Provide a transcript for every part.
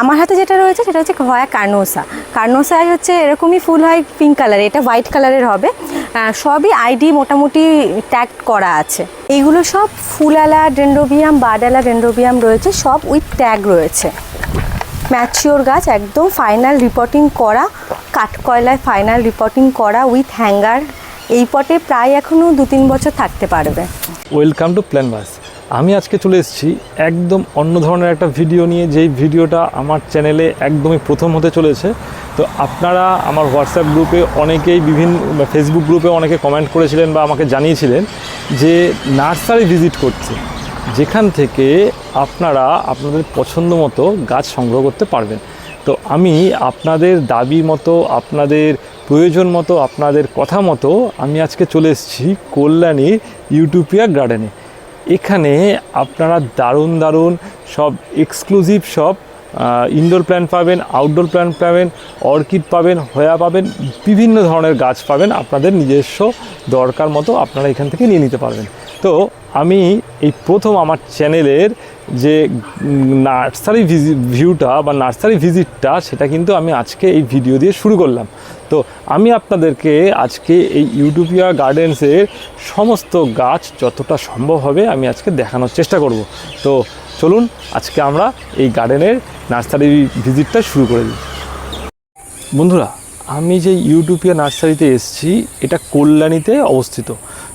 আমার হাতে যেটা রয়েছে সেটা হচ্ছে ভয়া কার্নোসা। কার্নোসায় হচ্ছে এরকমই ফুল হয় পিঙ্ক কালার এটা হোয়াইট কালারের হবে। সবই আইডি মোটামুটি ট্যাগ করা আছে। এইগুলো সব ফুলালা ডেন্ড্রোবিয়াম বাডালা ডেন্ড্রোবিয়াম রয়েছে, সব উইথ ট্যাগ রয়েছে। ম্যাচিওর গাছ, একদম ফাইনাল রিপোর্টিং করা, কাঠকয়লায় ফাইনাল রিপোর্টিং করা উইথ হ্যাঙ্গার এই পটে প্রায় এখনও দু তিন বছর থাকতে পারবে। ওয়েলকাম টু প্ল্যান বাস আমি আজকে চলে এসেছি একদম অন্য ধরনের একটা ভিডিও নিয়ে, যেই ভিডিওটা আমার চ্যানেলে একদমই প্রথম হতে চলেছে। তো আপনারা আমার হোয়াটসঅ্যাপ গ্রুপে অনেকেই বিভিন্ন ফেসবুক গ্রুপে অনেকে কমেন্ট করেছিলেন বা আমাকে জানিয়েছিলেন যে নার্সারি ভিজিট করছে। যেখান থেকে আপনারা আপনাদের পছন্দ মতো গাছ সংগ্রহ করতে পারবেন। তো আমি আপনাদের দাবি মতো, আপনাদের প্রয়োজন মতো, আপনাদের কথা মতো আমি আজকে চলে এসেছি কল্যাণীর ইউটোপিয়া গার্ডেনে এখানে আপনারা দারুণ দারুণ সব এক্সক্লুসিভ সব ইনডোর প্ল্যান্ট পাবেন আউটডোর প্ল্যান্ট পাবেন অর্কিড পাবেন, হয়া পাবেন, বিভিন্ন ধরনের গাছ পাবেন, আপনাদের নিজস্ব দরকার মতো আপনারা এখান থেকে নিয়ে নিতে পারবেন। তো আমি এই প্রথম আমার চ্যানেলের যে নার্সারি ভিউটা বা নার্সারি ভিজিটটা সেটা কিন্তু আমি আজকে এই ভিডিও দিয়ে শুরু করলাম। তো আমি আপনাদেরকে আজকে এই ইউটোপিয়া গার্ডেন্সের সমস্ত গাছ যতটা সম্ভব হবে আমি আজকে দেখানোর চেষ্টা করব। তো চলুন আজকে আমরা এই গার্ডেনের নার্সারি ভিজিটটা শুরু করে দিই। বন্ধুরা, আমি যে ইউটোপিয়া নার্সারিতে এসেছি, এটা কল্যাণীতে অবস্থিত।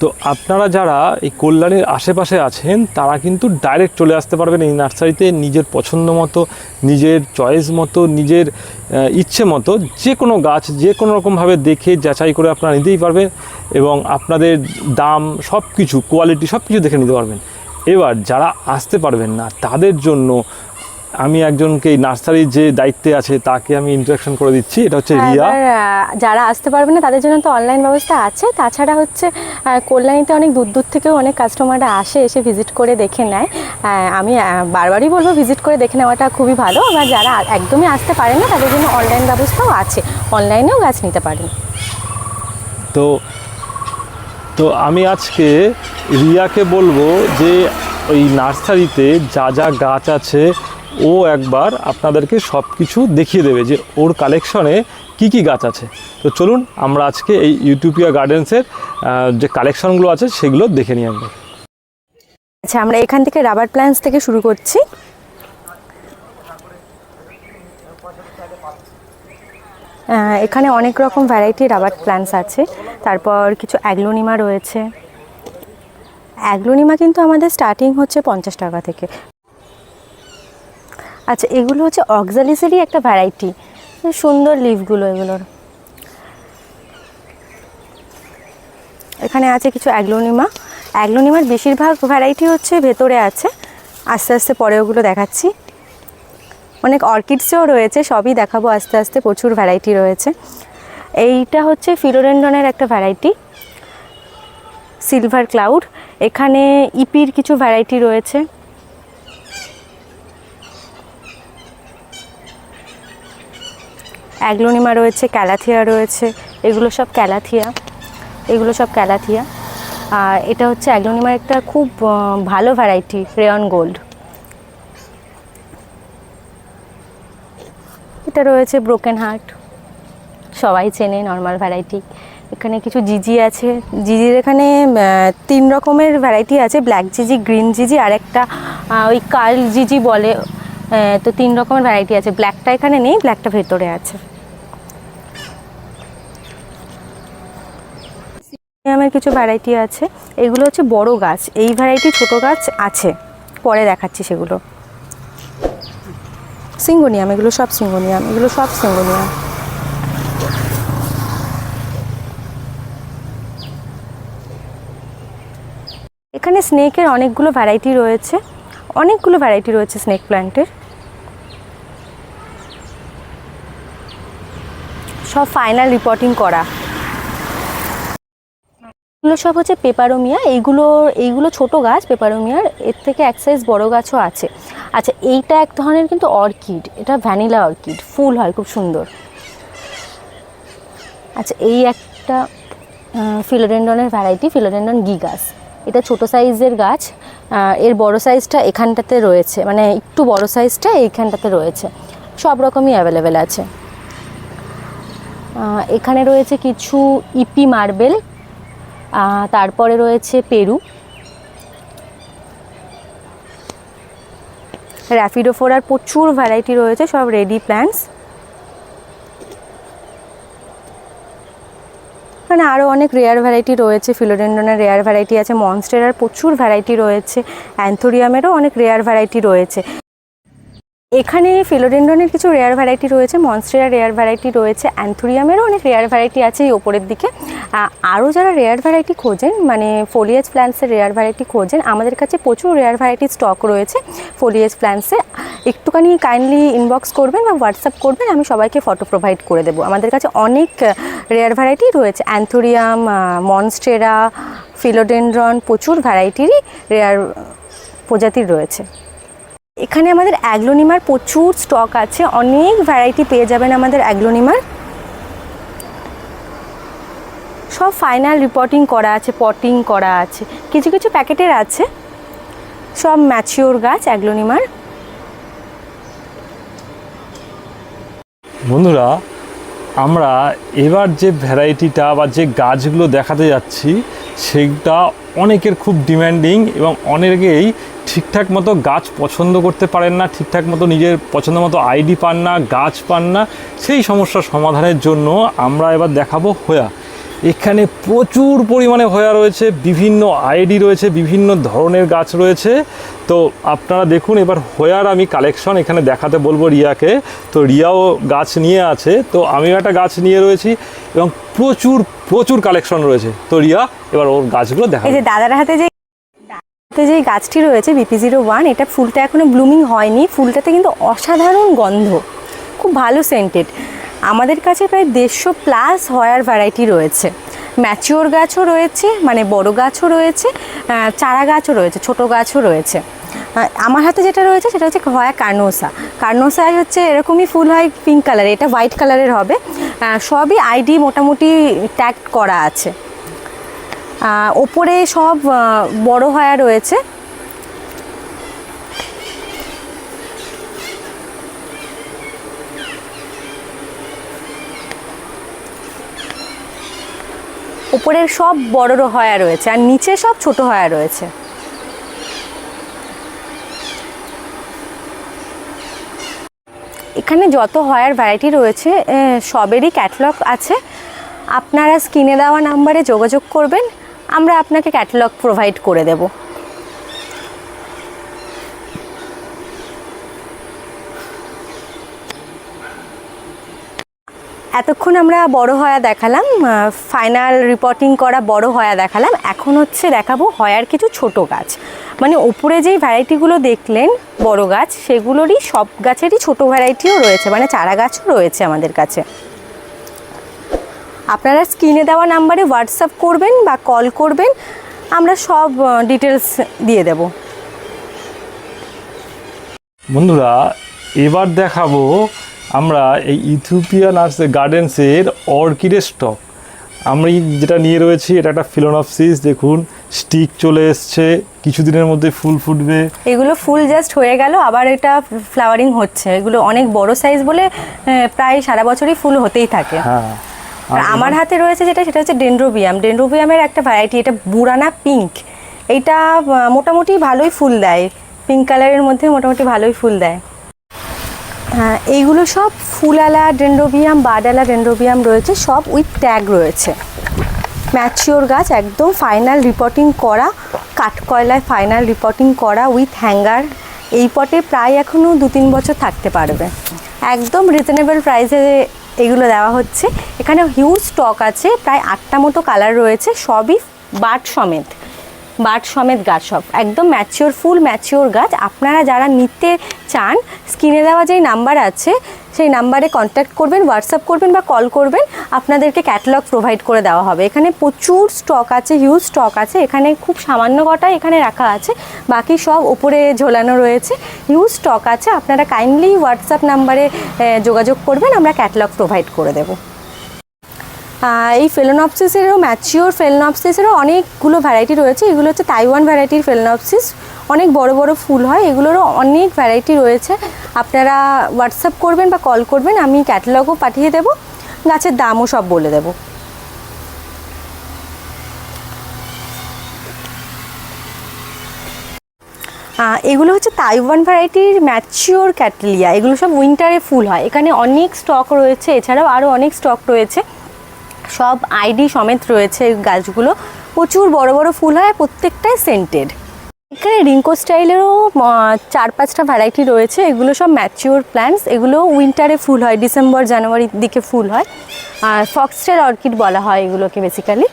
তো আপনারা যারা এই কল্যাণীর আশেপাশে আছেন, তারা কিন্তু ডাইরেক্ট চলে আসতে পারবেন এই নার্সারিতে নিজের পছন্দ মতো, নিজের চয়েস মতো, নিজের ইচ্ছে মতো যে কোনো গাছ যে কোনো রকমভাবে দেখে যাচাই করে আপনারা নিতেই পারবেন এবং আপনাদের দাম সব কিছু কোয়ালিটি সব কিছু দেখে নিতে পারবেন। এবার যারা আসতে পারবেন না, তাদের জন্য আমি একজনকে নার্সারির যে দায়িত্বে আছে তাকে আমি ইন্ট্রাকশন করে দিচ্ছি। এটা হচ্ছে রিয়া। যারা আসতে পারবে না তাদের জন্য তো অনলাইন ব্যবস্থা আছে। তাছাড়া হচ্ছে কল্যাণীতে অনেক দূর দূর থেকেও অনেক কাস্টমাররা আসে এসে ভিজিট করে দেখে নেয়। আমি বারবারই বলব ভিজিট করে দেখে নেওয়াটা খুবই ভালো। আবার যারা একদমই আসতে পারেন না তাদের জন্য অনলাইন ব্যবস্থাও আছে। অনলাইনেও গাছ নিতে পারেন। তো তো আমি আজকে রিয়াকে বলব যে ওই নার্সারিতে যা যা গাছ আছে ও একবার আপনাদেরকে সব কিছু দেখিয়ে দেবে যে ওর কালেকশনে কি কি গাছ আছে। তো চলুন, আমরা আজকে এই ইউটোপিয়া গার্ডেন্সের যে কালেকশনগুলো আছে সেগুলো দেখে নিই একবার আচ্ছা আমরা এখান থেকে রাবার প্ল্যান্টস থেকে শুরু করছি। এখানে অনেক রকম ভ্যারাইটি রাবার প্ল্যান্টস আছে। তারপর কিছু অ্যাগ্লোনিমা রয়েছে। অ্যাগ্লোনিমা কিন্তু আমাদের স্টার্টিং হচ্ছে পঞ্চাশ টাকা থেকে। আচ্ছা এগুলো হচ্ছে অক্সালিসেরই একটা ভ্যারাইটি সুন্দর লিভগুলো এগুলোর। এখানে আছে কিছু অ্যাগ্লোনিমা। অ্যাগ্লোনিমার বেশিরভাগ ভ্যারাইটি হচ্ছে ভেতরে আছে। আস্তে আস্তে পরে ওগুলো দেখাচ্ছি। অনেক অর্কিডসেও রয়েছে, সবই দেখাবো আস্তে আস্তে, প্রচুর ভ্যারাইটি রয়েছে। এইটা হচ্ছে ফিলোরেন্ডনের একটা ভ্যারাইটি সিলভার ক্লাউড এখানে ইপির কিছু ভ্যারাইটি রয়েছে। অ্যাগ্লোনিমা রয়েছে, ক্যালাথিয়া রয়েছে, এগুলো সব ক্যালাথিয়া, এগুলো সব ক্যালাথিয়া। আর এটা হচ্ছে অ্যাগ্লোনিমার একটা খুব ভালো ভ্যারাইটি রেয়ন গোল্ড এটা রয়েছে ব্রোকেন হার্ট সবাই চেনে নর্মাল ভ্যারাইটি এখানে কিছু জিজি আছে। জিজির এখানে তিন রকমের ভ্যারাইটি আছে। ব্ল্যাক জিজি গ্রিন জিজি, আর একটা ওই কার্ল জিজি বলে তো তিন রকমের ভ্যারাইটি আছে। ব্ল্যাকটা এখানে নেই ব্ল্যাকটা ভেতরে আছে। আমার কিছু ভ্যারাইটি আছে। এগুলো হচ্ছে বড় গাছ। এই ভ্যারাইটি ছোট গাছ আছে। পরে দেখাচ্ছি সেগুলো। সিঙ্গোনিয়াম, এগুলো সব সিঙ্গোনিয়াম, এগুলো সব সিঙ্গোনিয়াম। এখানে স্নেকের অনেকগুলো ভ্যারাইটি রয়েছে। অনেকগুলো ভ্যারাইটি রয়েছে স্নেক প্ল্যান্টের সব ফাইনাল রিপোর্টিং করা। এগুলো সব হচ্ছে পেপারোমিয়া এইগুলো এইগুলো ছোট গাছ পেপারোমিয়ার এর থেকে এক সাইজ বড় গাছও আছে। আচ্ছা এইটা এক ধরনের কিন্তু অর্কিড এটা ভ্যানিলা অর্কিড ফুল হয়, খুব সুন্দর। আচ্ছা এই একটা ফিলোডেন্ডনের ভ্যারাইটি ফিলোডেন্ডন গিগাস এটা ছোট সাইজের গাছ এর বড় সাইজটা এখানটাতে রয়েছে মানে একটু বড় সাইজটা এইখানটাতে রয়েছে, সব রকমই অ্যাভেলেবেল আছে। এখানে রয়েছে কিছু ইপি মার্বেল তারপরে রয়েছে পেরু র্যাফিডোফোরার প্রচুর ভ্যারাইটি রয়েছে, সব রেডি প্ল্যান্টস এখানে আরও অনেক রেয়ার ভ্যারাইটি রয়েছে। ফিলোডেন্ডনের রেয়ার ভ্যারাইটি আছে মনস্টেরার প্রচুর ভ্যারাইটি রয়েছে। অ্যান্থোরিয়ামেরও অনেক রেয়ার ভ্যারাইটি রয়েছে। এখানে ফিলোডেন্ডনের কিছু রেয়ার ভ্যারাইটি রয়েছে মনস্টেরার রেয়ার ভ্যারাইটি রয়েছে অ্যান্থোরিয়ামেরও অনেক রেয়ার ভ্যারাইটি আছে এই ওপরের দিকে। আরও যারা রেয়ার ভ্যারাইটি খোঁজেন মানে ফোলিয়েজ প্ল্যান্টসের রেয়ার ভ্যারাইটি খোঁজেন, আমাদের কাছে প্রচুর রেয়ার ভ্যারাইটি স্টক রয়েছে ফোলিয়েজ প্ল্যান্টসে একটুখানি কাইন্ডলি ইনবক্স করবেন বা হোয়াটসঅ্যাপ করবেন, আমি সবাইকে ফটো প্রোভাইড করে দেবো। আমাদের কাছে অনেক রেয়ার ভ্যারাইটি রয়েছে। অ্যান্থোরিয়াম মনস্টেরা ফিলোডেন্ড্রন প্রচুর ভ্যারাইটিরই রেয়ার প্রজাতির রয়েছে। এখানে আমাদের অ্যাগ্লোনিমার প্রচুর স্টক আছে, অনেক ভ্যারাইটি পেয়ে যাবেন আমাদের অ্যাগ্লোনিমার। সব ফাইনাল রিপোর্টিং করা আছে পটিং করা আছে, কিছু কিছু প্যাকেটের আছে। সব ম্যাচিওর গাছ অ্যাগ্লোনিমার। বন্ধুরা, আমরা এবার যে ভ্যারাইটিটা বা যে গাছগুলো দেখাতে যাচ্ছি, সেটা অনেকের খুব ডিম্যান্ডিং এবং অনেকেই ঠিকঠাক মতো গাছ পছন্দ করতে পারেন না, ঠিকঠাক মতো নিজের পছন্দ মতো আইডি পান না, গাছ পান না, সেই সমস্যার সমাধানের জন্য আমরা এবার দেখাবো হোয়া। এখানে প্রচুর পরিমাণে হোয়া রয়েছে বিভিন্ন আইডি রয়েছে বিভিন্ন ধরনের গাছ রয়েছে। তো আপনারা দেখুন এবার হোয়ার আমি কালেকশন এখানে দেখাতে বলব রিয়াকে। তো রিয়াও গাছ নিয়ে আছে তো আমিও একটা গাছ নিয়ে রয়েছি এবং প্রচুর প্রচুর কালেকশন রয়েছে। তো রিয়া এবার ওর গাছগুলো দেখা এই যে দাদার হাতে যে হাতে যে গাছটি রয়েছে বিপি জিরো ওয়ান এটা ফুলটা এখনও ব্লুমিং হয়নি। ফুলটাতে কিন্তু অসাধারণ গন্ধ খুব ভালো সেন্টেড আমাদের কাছে প্রায় দেড়শো প্লাস হয়ার ভ্যারাইটি রয়েছে। ম্যাচিওর গাছও রয়েছে মানে বড় গাছও রয়েছে চারা গাছও রয়েছে, ছোট গাছও রয়েছে। আমার হাতে যেটা রয়েছে সেটা হচ্ছে হয়া কার্নোসা কার্নোসায় হচ্ছে এরকমই ফুল হয় পিঙ্ক কালারের এটা হোয়াইট কালারের হবে। সবই আইডি মোটামুটি ট্যাগ করা আছে। ওপরে সব বড় হয়া রয়েছে। উপরের সব বড় হয়া রয়েছে আর নিচে সব ছোট হয়া রয়েছে। এখানে যত হয়ার ভ্যারাইটি রয়েছে সবেরই ক্যাটালগ আছে। আপনারা স্ক্রিনে দেওয়া নাম্বারে যোগাযোগ করবেন, আমরা আপনাকে ক্যাটালগ প্রোভাইড করে দেব। এতক্ষণ আমরা বড় হয়া দেখালাম ফাইনাল রিপোর্টিং করা বড় হয়া দেখালাম। এখন হচ্ছে দেখাবো হয়ার কিছু ছোট গাছ। মানে উপরে যেই ভ্যারাইটিগুলো দেখলেন, বড় গাছ, সেগুলোরই সব গাছেরই ছোট ভ্যারাইটিও রয়েছে মানে চারা গাছও রয়েছে আমাদের কাছে। আপনারা স্ক্রিনে দেওয়া নাম্বারে হোয়াটসঅ্যাপ করবেন বা কল করবেন, আমরা সব ডিটেলস দিয়ে দেব। বন্ধুরা, এবার দেখাবো আমরা এই ইথিওপিয়া নার্স গার্ডেন্সের অর্কিডের স্টক আমি যেটা নিয়ে রয়েছি এটা একটা ফিলোনপসিস দেখুন স্টিক চলে এসছে কিছুদিনের মধ্যে ফুল ফুটবে। এগুলো ফুল জাস্ট হয়ে গেল আবার এটা ফ্লাওয়ারিং হচ্ছে। এগুলো অনেক বড় সাইজ বলে প্রায় সারা বছরই ফুল হতেই থাকে। হ্যাঁ। আর আমার হাতে রয়েছে যেটা সেটা হচ্ছে ডেন্ড্রোবিয়াম। ডেন্ড্রোবিয়ামের একটা ভ্যারাইটি এটা বুরানা পিঙ্ক এইটা আহ, মোটামুটি ভালোই ফুল দেয়। পিঙ্ক কালারের মধ্যে মোটামুটি ভালোই ফুল দেয়। এইগুলো সব ফুলালা ডেন্ড্রোবিয়াম, বাডালা ডেন্ড্রোবিয়াম রয়েছে, সব উইথ ট্যাগ রয়েছে। ম্যাচিওর গাছ, একদম ফাইনাল রিপোর্টিং করা, কাঠকয়লায় ফাইনাল রিপোর্টিং করা উইথ হ্যাঙ্গার এই পটে প্রায় এখনও দু তিন বছর থাকতে পারবে। একদম রিজনেবল প্রাইসে এগুলো দেওয়া হচ্ছে। এখানে হিউজ স্টক আছে, প্রায় আটটা মতো কালার রয়েছে, সবই বাট সমেত। বাট সমেত গাছ সব। একদম ম্যাচিওর ফুল ম্যাচিওর গাছ। আপনারা যারা নিতে চান স্ক্রিনে দেওয়া যেই নাম্বার আছে, সেই নাম্বারে কন্ট্যাক্ট করবেন হোয়াটসঅ্যাপ করবেন বা কল করবেন। আপনাদেরকে ক্যাটালগ প্রোভাইড করে দেওয়া হবে। এখানে প্রচুর স্টক আছে হিউজ স্টক আছে। এখানে খুব সামান্য কটা এখানে রাখা আছে। বাকি সব ওপরে ঝোলানো রয়েছে। হিউজ স্টক আছে। আপনারা কাইন্ডলি হোয়াটসঅ্যাপ নাম্বারে যোগাযোগ করবেন। আমরা ক্যাটালগ প্রোভাইড করে দেবো। এই ফেলোনপসিসেরও ম্যাচিওর ফেলোনপসিসেরও অনেকগুলো ভ্যারাইটি রয়েছে। এগুলো হচ্ছে তাইওয়ান ভ্যারাইটির ফেলোনপসিস। অনেক বড় বড় ফুল হয়। এগুলোরও অনেক ভ্যারাইটি রয়েছে। আপনারা হোয়াটসঅ্যাপ করবেন বা কল করবেন, আমি ক্যাটালগও পাঠিয়ে দেবো। গাছের দামও সব বলে দেবো। এগুলো হচ্ছে তাইওয়ান ভ্যারাইটির ম্যাচিওর ক্যাটলিয়া এগুলো সব উইন্টারে ফুল হয়। এখানে অনেক স্টক রয়েছে। এছাড়াও আরও অনেক স্টক রয়েছে। সব আইডি সমেত রয়েছে গাছগুলো। প্রচুর বড় বড় ফুল হয়, প্রত্যেকটাই সেন্টেড এখানে রিঙ্কো স্টাইলেরও চার পাঁচটা ভ্যারাইটি রয়েছে। এগুলো সব ম্যাচিওর প্ল্যান্টস এগুলো উইন্টারে ফুল হয় ডিসেম্বর জানুয়ারির দিকে ফুল হয়। আর ফক্সটেল অর্কিড বলা হয় এগুলোকে বেসিক্যালি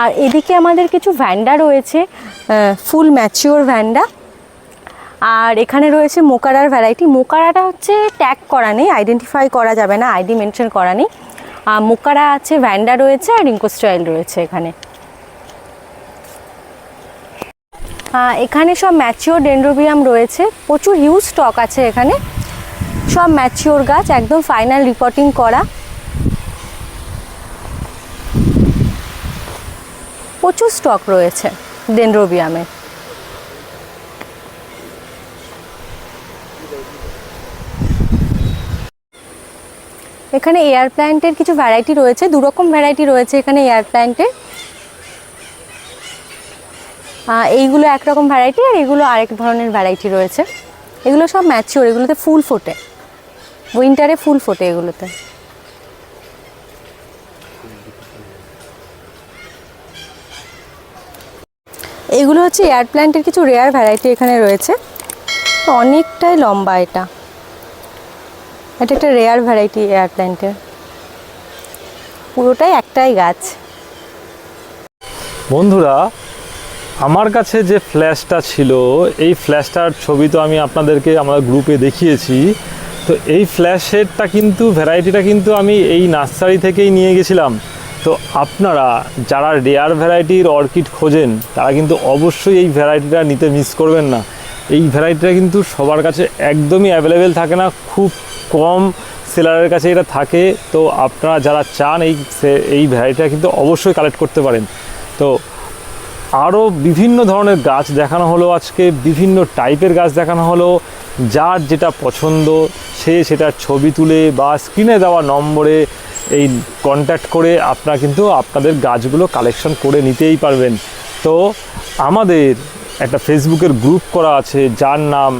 আর এদিকে আমাদের কিছু ভ্যান্ডা রয়েছে ফুল ম্যাচিওর ভ্যান্ডা। আর এখানে রয়েছে মোকারার ভ্যারাইটি মোকারাটা হচ্ছে ট্যাগ করা নেই আইডেন্টিফাই করা যাবে না আইডি মেনশন করা নেই। মোকারা আছে, ভ্যান্ডা রয়েছে আর রিঙ্কো স্টাইল রয়েছে এখানে। এখানে সব ম্যাচিওর ডেন্ড্রোবিয়াম রয়েছে। প্রচুর হিউজ স্টক আছে এখানে। সব ম্যাচিওর গাছ, একদম ফাইনাল রিপোর্টিং করা। প্রচুর স্টক রয়েছে ডেন্ড্রোবিয়ামের এখানে এয়ার প্ল্যান্টের কিছু ভ্যারাইটি রয়েছে দু রকম ভ্যারাইটি রয়েছে এখানে এয়ার প্ল্যান্টের এইগুলো একরকম ভ্যারাইটি আর এগুলো আরেক ধরনের ভ্যারাইটি রয়েছে। এগুলো সব ম্যাচিওর এগুলোতে ফুল ফোটে। উইন্টারে ফুল ফোটে এগুলোতে। এগুলো হচ্ছে এয়ার প্ল্যান্টের কিছু রেয়ার ভ্যারাইটি এখানে রয়েছে। অনেকটাই লম্বা এটা। এটা একটা রেয়ার ভ্যারাইটি এয়ার প্ল্যান্টের পুরোটাই একটাই গাছ। বন্ধুরা, আমার কাছে যে ফ্ল্যাশটা ছিল, এই ফ্ল্যাশটার ছবি তো আমি আপনাদেরকে আমার গ্রুপে দেখিয়েছি। তো এই ফ্ল্যাশেরটা কিন্তু ভ্যারাইটিটা কিন্তু আমি এই নার্সারি থেকেই নিয়ে গেছিলাম। তো আপনারা যারা রেয়ার ভ্যারাইটির অর্কিড খোঁজেন, তারা কিন্তু অবশ্যই এই ভ্যারাইটিটা নিতে মিস করবেন না। এই ভ্যারাইটিটা কিন্তু সবার কাছে একদমই অ্যাভেলেবেল থাকে না, খুব কম সেলারের কাছে এটা থাকে, তো আপনারা যারা চান এই এই ভ্যারাইটিটা কিন্তু অবশ্যই কালেক্ট করতে পারেন। তো আরও বিভিন্ন ধরনের গাছ দেখানো হলো আজকে, বিভিন্ন টাইপের গাছ দেখানো হলো, যার যেটা পছন্দ, সে সেটার ছবি তুলে বা স্ক্রিনে দেওয়া নম্বরে এই কন্ট্যাক্ট করে আপনারা কিন্তু আপনাদের গাছগুলো কালেকশন করে নিতেই পারবেন। তো আমাদের একটা ফেসবুকের গ্রুপ করা আছে, যার নাম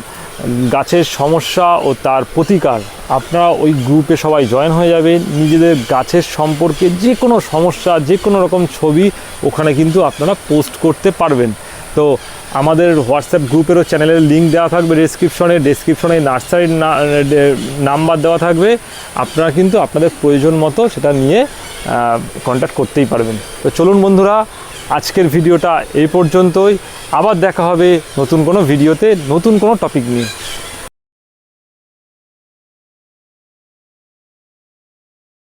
গাছের সমস্যা ও তার প্রতিকার, আপনারা ওই গ্রুপে সবাই জয়েন হয়ে যাবে। নিজেদের গাছের সম্পর্কে যে কোনো সমস্যা যে কোনো রকম ছবি ওখানে কিন্তু আপনারা পোস্ট করতে পারবেন। তো আমাদের হোয়াটসঅ্যাপ গ্রুপেরও চ্যানেলের লিঙ্ক দেওয়া থাকবে ডেসক্রিপশনে ডেসক্রিপশনে নার্সারির নাম্বার দেওয়া থাকবে। আপনারা কিন্তু আপনাদের প্রয়োজন মতো সেটা নিয়ে কন্ট্যাক্ট করতেই পারবেন। তো চলুন বন্ধুরা, আজকের ভিডিওটা এই পর্যন্তই। আবার দেখা হবে নতুন কোনো ভিডিওতে, নতুন কোনো টপিক নিয়ে।